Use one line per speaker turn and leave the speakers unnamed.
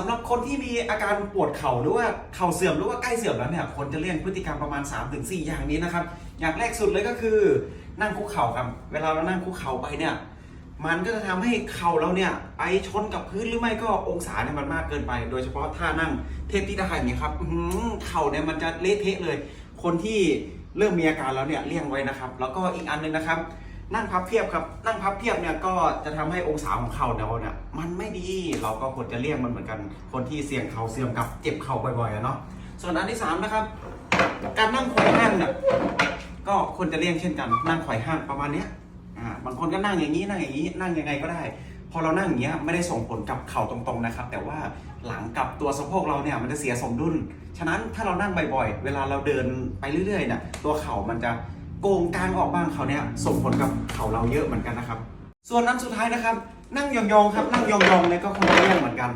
สำหรับคนที่มีอาการปวดเข่าหรือว่าเข่าเสื่อมหรือว่าใกล้เสื่อมแล้วเนี่ยควรจะเลี่ยงพฤติกรรมประมาณ 3-4 อย่างนี้นะครับ อย่างแรกสุดเลยก็คือนั่งคุกเข่าครับ เวลาเรานั่งคุกเข่าไปเนี่ย มันก็จะทำให้เข่าเราเนี่ยไปชนกับพื้นหรือไม่ก็องศาเนี่ยมันมากเกินไป โดยเฉพาะท่านั่งเทพธิดาอย่างเงี้ยครับเข่าเนี่ยมันจะเละเทะเลย คนที่เริ่มมีอาการแล้วเนี่ยเลี่ยงไว้นะครับ แล้วก็อีกอันหนึงนะครับ นั่งพับเพียบครับ นั่งพับเพียบเนี่ยก็จะทำให้องศาของเข่าเราเนี่ยมันไม่ดี เราก็ควรจะเลี่ยงมันเหมือนกัน คนที่เสี่ยงเข่าเสื่อมกับเจ็บเข่าบ่อยๆอะเนาะ ส่วนอันที่สามนะครับ การนั่งไขว่ห้างเนี่ยก็ควรจะเลี่ยงเช่นกัน นั่งไขว่ห้างประมาณเนี้ย อ่า บางคนก็นั่งอย่างนี้ นั่งอย่างนี้ นั่งยังไงก็ได้ พอเรานั่งอย่างเงี้ยไม่ได้ส่งผลกับเข่าตรงๆนะครับ แต่ว่าหลังกับตัวสะโพกเราเนี่ยมันจะเสียสมดุล ฉะนั้นถ้าเรานั่งบ่อยๆ เวลาเราเดินไปเรื่อยๆเนี่ยตัวเข่ามันจะ โกงกลางออกบ้างเขาเนี่ยส่งผลกับเขาเราเยอะเหมือนกันนะครับ ส่วนนั้นสุดท้ายนะครับ นั่งยองๆครับ นั่งยองๆเนี่ยก็คงเลี่ยงเหมือนกัน